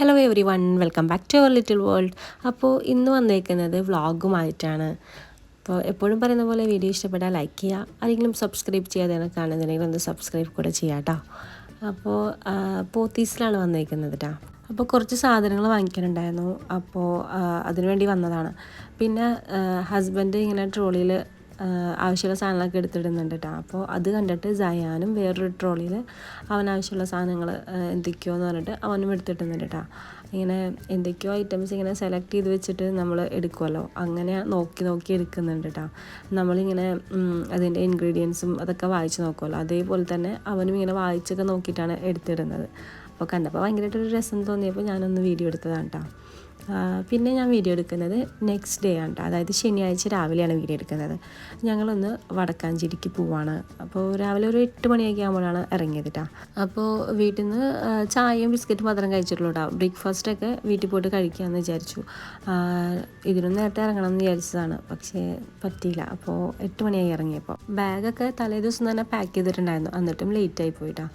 Hello everyone welcome back to our little world അപ്പോൾ ഇന്ന് വന്നേക്കുന്നത് വ്ളോഗുമായിട്ടാണ്. അപ്പോൾ എപ്പോഴും പറയുന്ന പോലെ വീഡിയോ ഇഷ്ടപ്പെട്ടാൽ ലൈക്ക് ചെയ്യുക ആരെങ്കിലും സബ്സ്ക്രൈബ് ചെയ്യാതെ കാണുന്നുണ്ടെങ്കിൽ ഒന്ന് സബ്സ്ക്രൈബ് കൂടെ ചെയ്യാം കേട്ടോ അപ്പോൾ പോത്തീസിലാണ് വന്നേക്കുന്നത് കേട്ടോ അപ്പോൾ കുറച്ച് സാധനങ്ങൾ വാങ്ങിക്കാനുണ്ടായിരുന്നു. അപ്പോൾ അതിനുവേണ്ടി വന്നതാണ്. പിന്നെ ഹസ്ബൻഡ് ഇങ്ങനെ ട്രോളിയിൽ ആവശ്യമുള്ള സാധനങ്ങളൊക്കെ എടുത്തിടുന്നുണ്ട് കേട്ടോ അപ്പോൾ അത് കണ്ടിട്ട് ജയാനും വേറൊരു ട്രോളിയിൽ അവൻ ആവശ്യമുള്ള സാധനങ്ങൾ എന്തൊക്കെയോ എന്ന് പറഞ്ഞിട്ട് അവനും എടുത്തിട്ടുന്നുണ്ട് കേട്ടോ ഇങ്ങനെ എന്തൊക്കെയോ ഐറ്റംസ് ഇങ്ങനെ സെലക്ട് ചെയ്ത് വെച്ചിട്ട് നമ്മൾ എടുക്കുമല്ലോ അങ്ങനെ നോക്കി നോക്കി എടുക്കുന്നുണ്ട് കേട്ടോ നമ്മളിങ്ങനെ അതിന്റെ ഇൻഗ്രീഡിയൻസും അതൊക്കെ വായിച്ച് നോക്കുമല്ലോ അതേപോലെ തന്നെ അവനും ഇങ്ങനെ വായിച്ചൊക്കെ നോക്കിയിട്ടാണ് എടുത്തിടുന്നത്. അപ്പോൾ കണ്ടപ്പോൾ ഭയങ്കരമായിട്ടൊരു രസം തോന്നിയപ്പോൾ ഞാനൊന്ന് വീഡിയോ എടുത്തതാണ് കേട്ടോ പിന്നെ ഞാൻ വീഡിയോ എടുക്കുന്നത് നെക്സ്റ്റ് ഡേ ആണ്. അതായത് ശനിയാഴ്ച രാവിലെയാണ് വീഡിയോ എടുക്കുന്നത്. ഞങ്ങളൊന്ന് വടക്കാഞ്ചേരിക്ക് പോവാണ്. അപ്പോൾ രാവിലെ ഒരു എട്ട് മണിയൊക്കെ ആകുമ്പോഴാണ് ഇറങ്ങിയത് കേട്ടോ അപ്പോൾ വീട്ടിൽ നിന്ന് ചായയും ബിസ്ക്കറ്റും മാത്രം കഴിച്ചിട്ടുള്ളൂ കേട്ടോ ബ്രേക്ക്ഫാസ്റ്റൊക്കെ വീട്ടിൽ പോയിട്ട് കഴിക്കാമെന്ന് വിചാരിച്ചു. ഇതിനൊന്നും ഇതിനും നേരത്തെ ഇറങ്ങണം എന്ന് വിചാരിച്ചതാണ്. പക്ഷേ പറ്റിയില്ല. അപ്പോൾ എട്ട് മണിയായി ഇറങ്ങിയപ്പോൾ ബാഗൊക്കെ തലേ ദിവസം തന്നെ പാക്ക് ചെയ്തിട്ടുണ്ടായിരുന്നു. എന്നിട്ടും ലേറ്റായി പോയിട്ടാ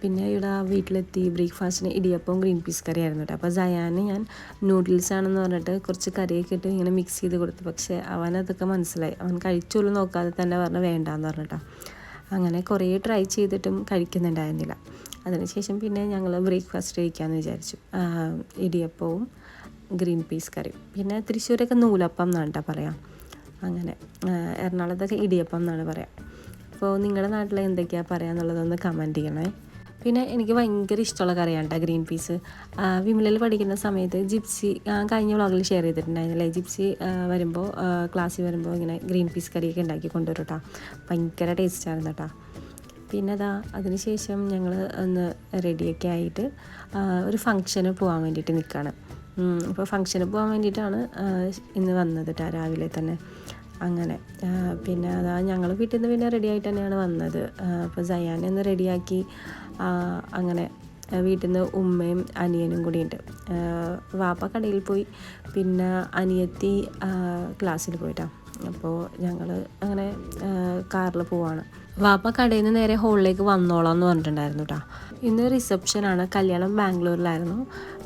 പിന്നെ ഇവിടെ വീട്ടിലെത്തി ബ്രേക്ക്ഫാസ്റ്റിന് ഇടിയപ്പവും ഗ്രീൻ പീസ് കറി ആയിരുന്നു കേട്ടോ അപ്പോൾ ജയാന് ഞാൻ നൂഡിൽസ് ആണെന്ന് പറഞ്ഞിട്ട് കുറച്ച് കറിയൊക്കെ ഇട്ട് ഇങ്ങനെ മിക്സ് ചെയ്ത് കൊടുത്തു. പക്ഷേ അവനതൊക്കെ മനസ്സിലായി. അവൻ കഴിച്ചോളൂ നോക്കാതെ തന്നെ പറഞ്ഞു വേണ്ടാന്ന് പറഞ്ഞിട്ടാ. അങ്ങനെ കുറേ ട്രൈ ചെയ്തിട്ടും കഴിക്കുന്നുണ്ടായിരുന്നില്ല. അതിനുശേഷം പിന്നെ ഞങ്ങൾ ബ്രേക്ക്ഫാസ്റ്റ് കഴിക്കാമെന്ന് വിചാരിച്ചു. ഇടിയപ്പവും ഗ്രീൻ പീസ് കറിയും. പിന്നെ തൃശ്ശൂരൊക്കെ നൂലപ്പം എന്നാണ് കേട്ടോ പറയാം. അങ്ങനെ എറണാകുളത്തൊക്കെ ഇടിയപ്പം എന്നാണ് പറയാം. അപ്പോൾ നിങ്ങളുടെ നാട്ടിൽ എന്തൊക്കെയാണ് പറയാന്നുള്ളതൊന്ന് കമന്റ് ചെയ്യണേ. പിന്നെ എനിക്ക് ഭയങ്കര ഇഷ്ടമുള്ള കറിയാണ് കേട്ടോ ഗ്രീൻ പീസ്. വിമലയിൽ പഠിക്കുന്ന സമയത്ത് ജിപ്സി കഴിഞ്ഞ വ്ളോഗിൽ ഷെയർ ചെയ്തിട്ടുണ്ടായിരുന്നില്ലേ? ജിപ്സി വരുമ്പോൾ ക്ലാസ്സിൽ വരുമ്പോൾ ഇങ്ങനെ ഗ്രീൻ പീസ് കറിയൊക്കെ ഉണ്ടാക്കി കൊണ്ടുവരും കേട്ടോ ഭയങ്കര ടേസ്റ്റായിരുന്നു കേട്ടോ പിന്നെ അതാ അതിനുശേഷം ഞങ്ങൾ ഒന്ന് റെഡിയൊക്കെ ആയിട്ട് ഒരു ഫങ്ഷന് പോകാൻ വേണ്ടിയിട്ട് നിൽക്കുകയാണ് അപ്പോൾ ഫങ്ഷന് പോകാൻ വേണ്ടിയിട്ടാണ് ഇന്ന് വന്നത് കേട്ടോ രാവിലെ തന്നെ. അങ്ങനെ. പിന്നെ അതാ ഞങ്ങൾ വീട്ടിൽ നിന്ന് പിന്നെ റെഡി ആയിട്ട് തന്നെയാണ് വന്നത്. അപ്പോൾ സയാനെ ഒന്ന് റെഡിയാക്കി അങ്ങനെ വീട്ടിൽ നിന്ന് ഉമ്മയും അനിയനും കൂടിയുണ്ട് വാപ്പ കടയിൽ പോയി പിന്നെ അനിയത്തി ക്ലാസ്സിൽ പോയിട്ടാണ് അപ്പോൾ ഞങ്ങൾ അങ്ങനെ കാറിൽ പോവാണ്. വാപ്പ കടയിൽ നിന്ന് നേരെ ഹോളിലേക്ക് വന്നോളാം എന്ന് പറഞ്ഞിട്ടുണ്ടായിരുന്നു കേട്ടോ ഇന്ന് റിസപ്ഷനാണ് കല്യാണം ബാംഗ്ലൂരിലായിരുന്നു.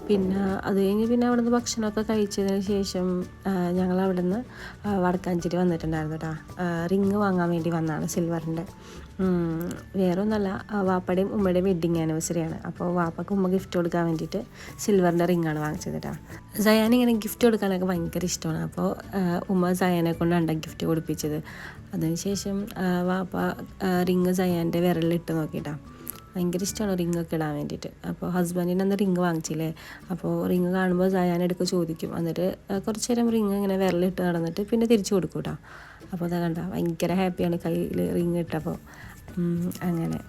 പിന്നെ അത് കഴിഞ്ഞ് പിന്നെ അവിടെ നിന്ന് ഭക്ഷണമൊക്കെ കഴിച്ചതിന് ശേഷം ഞങ്ങൾ അവിടെ നിന്ന് വടക്കാഞ്ചേരി വന്നിട്ടുണ്ടായിരുന്നു കേട്ടോ റിങ് വാങ്ങാൻ വേണ്ടി വന്നതാണ് സിൽവറിന്റെ. വേറെ ഒന്നല്ല വാപ്പയുടെയും ഉമ്മയുടെയും വെഡ്ഡിങ് ആനിവേഴ്സറിയാണ് അപ്പോൾ വാപ്പക്ക് ഉമ്മ ഗിഫ്റ്റ് കൊടുക്കാൻ വേണ്ടിയിട്ട് സിൽവറിന്റെ റിങ്ങാണ് വാങ്ങിച്ചത് കേട്ടോ സയാൻ ഇങ്ങനെ ഗിഫ്റ്റ് കൊടുക്കാനൊക്കെ ഭയങ്കര ഇഷ്ടമാണ്. അപ്പോൾ ഉമ്മ സയാനെ കൊണ്ടാണ് ഗിഫ്റ്റ് കൊടുപ്പിച്ചത്. അതിനുശേഷം വാപ്പ റിങ് സയാന്റെ വിരലിലിട്ട് നോക്കിയിട്ടാ ഭയങ്കര ഇഷ്ടമാണ് റിങ് ഒക്കെ ഇടാൻ വേണ്ടിയിട്ട്. അപ്പോൾ ഹസ്ബൻഡിന് അന്ന് റിങ് വാങ്ങിച്ചില്ലേ? അപ്പോൾ റിങ് കാണുമ്പോൾ സയാൻ എടുക്ക് ചോദിക്കും. എന്നിട്ട് കുറച്ച് നേരം റിങ് ഇങ്ങനെ വിരലിട്ട് നടന്നിട്ട് പിന്നെ തിരിച്ചു കൊടുക്കും കേട്ടോ അപ്പോൾ അതാ കണ്ട ഭയങ്കര ഹാപ്പിയാണ് കയ്യിൽ റിങ് ഇട്ടപ്പോൾ അങ്ങനെ.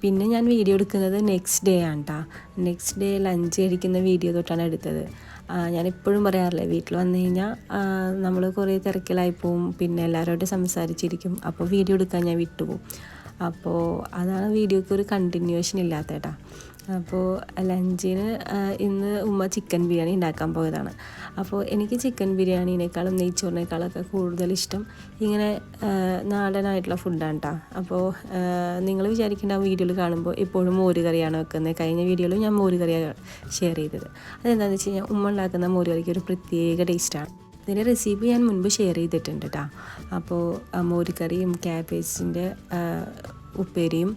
പിന്നെ ഞാൻ വീഡിയോ എടുക്കുന്നത് നെക്സ്റ്റ് ഡേ ആണ് കേട്ടോ നെക്സ്റ്റ് ഡേ ലഞ്ച് കഴിക്കുന്ന വീഡിയോ തൊട്ടാണ് എടുത്തത്. ഞാനിപ്പോഴും പറയാറില്ലേ വീട്ടിൽ വന്നു കഴിഞ്ഞാൽ നമ്മൾ കുറേ തിരക്കിലായി പോവും. പിന്നെ എല്ലാവരോടും സംസാരിച്ചിരിക്കും. അപ്പോൾ വീഡിയോ എടുക്കാൻ ഞാൻ വിട്ടുപോകും അപ്പോൾ അതാണ് വീഡിയോക്ക് ഒരു കണ്ടിന്യൂവേഷൻ ഇല്ലാത്ത കേട്ടോ അപ്പോൾ ലഞ്ചിന് ഇന്ന് ഉമ്മ ചിക്കൻ ബിരിയാണി ഉണ്ടാക്കാൻ പോയതാണ്. അപ്പോൾ എനിക്ക് ചിക്കൻ ബിരിയാണീനേക്കാളും നെയ്ച്ചോറിനേക്കാളൊക്കെ കൂടുതൽ ഇഷ്ടം ഇങ്ങനെ നാടനായിട്ടുള്ള ഫുഡാണ് കേട്ടോ അപ്പോൾ നിങ്ങൾ വിചാരിക്കേണ്ട വീഡിയോയിൽ കാണുമ്പോൾ ഇപ്പോഴും മോര് കറിയാണ് വെക്കുന്നത് കഴിഞ്ഞ വീഡിയോയിൽ ഞാൻ മോര് കറിയാണ് ഷെയർ ചെയ്തത്. അതെന്താണെന്ന് വെച്ച് കഴിഞ്ഞാൽ ഉമ്മ ഉണ്ടാക്കുന്ന മോര് കറിക്ക് ഒരു പ്രത്യേക ടേസ്റ്റാണ് ഇതിന്റെ റെസിപ്പി ഞാൻ മുൻപ് ഷെയർ ചെയ്തിട്ടുണ്ട് കേട്ടോ അപ്പോൾ മോരിക്കറിയും മോര് കറിയും ക്യാബേജിന്റെ ഉപ്പേരിയും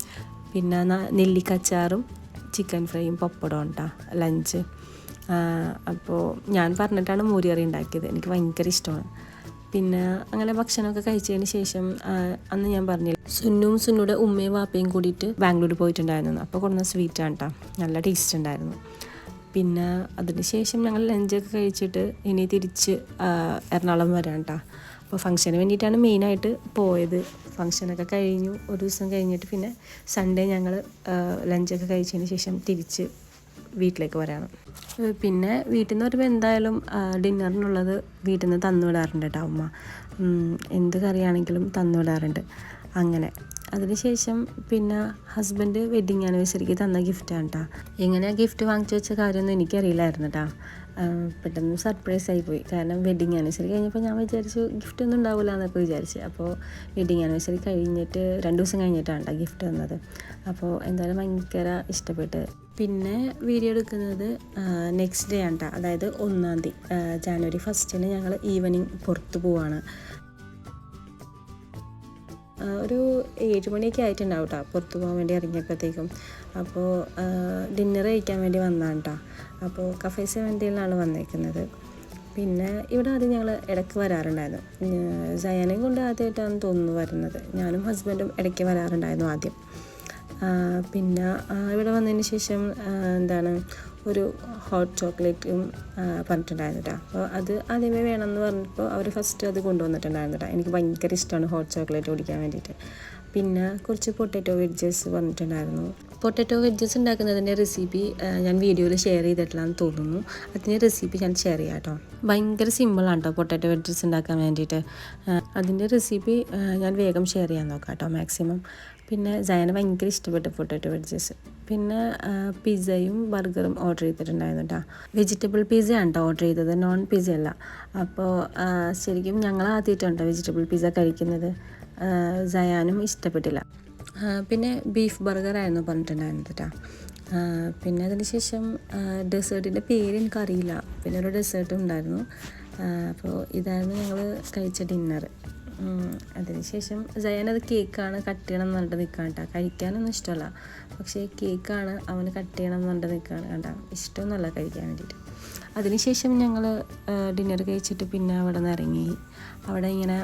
പിന്നെ നെല്ലിക്കച്ചാറും ചിക്കൻ ഫ്രൈയും പപ്പടവും കേട്ടോ ലഞ്ച് അപ്പോൾ ഞാൻ പറഞ്ഞിട്ടാണ് മോര് കറി ഉണ്ടാക്കിയത്. എനിക്ക് ഭയങ്കര ഇഷ്ടമാണ്. പിന്നെ അങ്ങനെ ഭക്ഷണമൊക്കെ കഴിച്ചതിന് ശേഷം അന്ന് ഞാൻ പറഞ്ഞില്ല സുന്നും സുന്നുടെ ഉമ്മയും വാപ്പയും കൂടിയിട്ട് ബാംഗ്ലൂർ പോയിട്ടുണ്ടായിരുന്നു. അപ്പോൾ കൊടുന്ന സ്വീറ്റാണ് കേട്ടോ നല്ല ടേസ്റ്റ് ഉണ്ടായിരുന്നു. പിന്നെ അതിന് ശേഷം ഞങ്ങൾ ലഞ്ചൊക്കെ കഴിച്ചിട്ട് ഇനി തിരിച്ച് എറണാകുളം വരാം കേട്ടോ അപ്പോൾ ഫംഗ്ഷന് വേണ്ടിയിട്ടാണ് മെയിനായിട്ട് പോയത്. ഫംഗ്ഷനൊക്കെ കഴിഞ്ഞു ഒരു ദിവസം കഴിഞ്ഞിട്ട് പിന്നെ സൺഡേ ഞങ്ങൾ ലഞ്ചൊക്കെ കഴിച്ചതിന് ശേഷം തിരിച്ച് വീട്ടിലേക്ക് വരാണ്. പിന്നെ വീട്ടിൽ നിന്ന് വരുമ്പോൾ എന്തായാലും ഡിന്നറിനുള്ളത് വീട്ടിൽ നിന്ന് തന്നു വിടാറുണ്ട് കേട്ടോ അമ്മ എന്ത് കറിയാണെങ്കിലും തന്നു വിടാറുണ്ട്. അങ്ങനെ. അതിനുശേഷം പിന്നെ ഹസ്ബൻഡ് വെഡ്ഡിങ് ആനിവേഴ്സറിക്ക് തന്ന ഗിഫ്റ്റാണ് കേട്ടോ എങ്ങനെയാ ഗിഫ്റ്റ് വാങ്ങിച്ചു വെച്ച കാര്യമൊന്നും എനിക്കറിയില്ലായിരുന്നു കേട്ടോ പെട്ടെന്ന് സർപ്രൈസ് ആയിപ്പോയി കാരണം വെഡ്ഡിങ് ആനിവേഴ്സറി കഴിഞ്ഞപ്പോൾ ഞാൻ വിചാരിച്ചു ഗിഫ്റ്റ് ഒന്നും ഉണ്ടാവില്ല എന്നൊക്കെ വിചാരിച്ചു. അപ്പോൾ വെഡ്ഡിങ് ആനിവേഴ്സറി കഴിഞ്ഞിട്ട് രണ്ട് ദിവസം കഴിഞ്ഞിട്ടാണ് കേട്ടോ ഗിഫ്റ്റ് തന്നത്. അപ്പോൾ എന്തായാലും ഭയങ്കര ഇഷ്ടപ്പെട്ട്. പിന്നെ വീഡിയോ എടുക്കുന്നത് നെക്സ്റ്റ് ഡേ ആണ് കേട്ടോ അതായത് ഒന്നാം തീയതി ജാനുവരി ഫസ്റ്റിന് ഞങ്ങൾ ഈവനിങ് പുറത്ത് പോവാണ്. ഒരു ഏഴ് മണിയൊക്കെ ആയിട്ടുണ്ടാവും കേട്ടോ പുറത്ത് പോകാൻ വേണ്ടി ഇറങ്ങിയപ്പോഴത്തേക്കും. അപ്പോൾ ഡിന്നർ കഴിക്കാൻ വേണ്ടി വന്നതാണ് കേട്ടോ അപ്പോൾ കഫേ സെവന്റിയിലാണ് വന്നേക്കുന്നത്. പിന്നെ ഇവിടെ ആദ്യം ഞങ്ങൾ ഇടയ്ക്ക് വരാറുണ്ടായിരുന്നു. സയാനെയും കൊണ്ട് ആദ്യമായിട്ടാണ് തോന്നുന്നു വരുന്നത്. ഞാനും ഹസ്ബൻഡും ഇടയ്ക്ക് വരാറുണ്ടായിരുന്നു ആദ്യം. പിന്നെ ഇവിടെ വന്നതിന് ശേഷം എന്താണ് ഒരു ഹോട്ട് ചോക്ലേറ്റും പറഞ്ഞിട്ടുണ്ടായിരുന്നു കേട്ടോ അപ്പോൾ അത് ആദ്യമേ വേണമെന്ന് പറഞ്ഞപ്പോൾ അവർ ഫസ്റ്റ് അത് കൊണ്ടുവന്നിട്ടുണ്ടായിരുന്നു കേട്ടോ എനിക്ക് ഭയങ്കര ഇഷ്ടമാണ് ഹോട്ട് ചോക്ലേറ്റ് കുടിക്കാൻ വേണ്ടിയിട്ട് പിന്നെ കുറച്ച് പൊട്ടാറ്റോ വെഡ്ജസ് പറഞ്ഞിട്ടുണ്ടായിരുന്നു. പൊട്ടറ്റോ വെഡ്ജസ് ഉണ്ടാക്കുന്നതിന്റെ റെസിപ്പി ഞാൻ വീഡിയോയിൽ ഷെയർ ചെയ്തിട്ടില്ലാന്ന് തോന്നുന്നു. അതിന്റെ റെസിപ്പി ഞാൻ ഷെയർ ചെയ്യാം കേട്ടോ ഭയങ്കര സിമ്പിളാണ് കേട്ടോ പൊട്ടാറ്റോ വെഡ്ജസ് ഉണ്ടാക്കാൻ വേണ്ടിയിട്ട് അതിന്റെ റെസിപ്പി ഞാൻ വേഗം ഷെയർ ചെയ്യാൻ നോക്കാം കേട്ടോ മാക്സിമം പിന്നെ ജയന് ഭയങ്കര ഇഷ്ടപ്പെട്ട പൊട്ടാറ്റോ വെഡ്ജസ് പിന്നെ പിസ്സയും ബർഗറും ഓർഡർ ചെയ്തിട്ടുണ്ടായിരുന്നു കേട്ടോ വെജിറ്റബിൾ പിസ്സയാണ് കേട്ടോ ഓർഡർ ചെയ്തത് നോൺ പിസ്സ അല്ല. അപ്പോൾ ശരിക്കും ഞങ്ങൾ ആദ്യമായിട്ടുണ്ട് വെജിറ്റബിൾ പിസ്സ കഴിക്കുന്നത്. ജയാനും ഇഷ്ടപ്പെട്ടില്ല. പിന്നെ ബീഫ് ബർഗറായിരുന്നു പറഞ്ഞിട്ടുണ്ടായിരുന്നത് കേട്ടോ പിന്നെ അതിന് ശേഷം ഡെസേർട്ടിന്റെ പേര് എനിക്കറിയില്ല. പിന്നെ ഒരു ഡെസേർട്ടും ഉണ്ടായിരുന്നു. അപ്പോൾ ഇതായിരുന്നു ഞങ്ങൾ കഴിച്ച ഡിന്നർ അതിനുശേഷം ജയൻ അത് കേക്കാണ് കട്ട് ചെയ്യണം എന്ന് പറഞ്ഞിട്ട് നിൽക്കുകയാണ് കേട്ടോ കഴിക്കാനൊന്നും ഇഷ്ടമല്ല. പക്ഷേ കേക്കാണ് അവന് കട്ട് ചെയ്യണം എന്ന് പറഞ്ഞിട്ട് നിൽക്കുകയാണ് കണ്ട. ഇഷ്ടമൊന്നുമല്ല കഴിക്കാൻ വേണ്ടിയിട്ട്. അതിനുശേഷം ഞങ്ങൾ ഡിന്നർ കഴിച്ചിട്ട് പിന്നെ അവിടെ നിന്ന് ഇറങ്ങി. അവിടെ ഇങ്ങനെ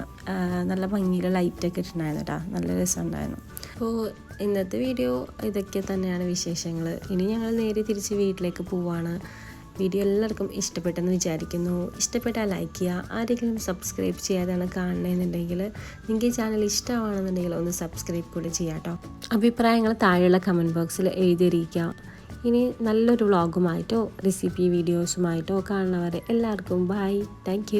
നല്ല ഭംഗിയിൽ ലൈറ്റൊക്കെ ഇട്ടിട്ടുണ്ടായിരുന്നു കേട്ടോ നല്ല രസമുണ്ടായിരുന്നു. അപ്പോൾ ഇന്നത്തെ വീഡിയോ ഇതൊക്കെ തന്നെയാണ് വിശേഷങ്ങൾ ഇനി ഞങ്ങൾ നേരെ തിരിച്ച് വീട്ടിലേക്ക് പോവാണ്. വീഡിയോ എല്ലാവർക്കും ഇഷ്ടപ്പെട്ടെന്ന് വിചാരിക്കുന്നു. ഇഷ്ടപ്പെട്ടാൽ ലൈക്ക് ചെയ്യുക. ആരെങ്കിലും സബ്സ്ക്രൈബ് ചെയ്യാതാണ് കാണണമെന്നുണ്ടെങ്കിൽ നിങ്ങൾക്ക് ഈ ചാനൽ ഇഷ്ടമാണെന്നുണ്ടെങ്കിൽ ഒന്ന് സബ്സ്ക്രൈബ് കൂടെ ചെയ്യാം കേട്ടോ അഭിപ്രായങ്ങൾ താഴെയുള്ള കമന്റ് ബോക്സിൽ എഴുതിയിരിക്കുക. ഇനി നല്ലൊരു വ്ളോഗുമായിട്ടോ റെസിപ്പി വീഡിയോസുമായിട്ടോ കാണുന്നവരെ എല്ലാവർക്കും ബൈ താങ്ക്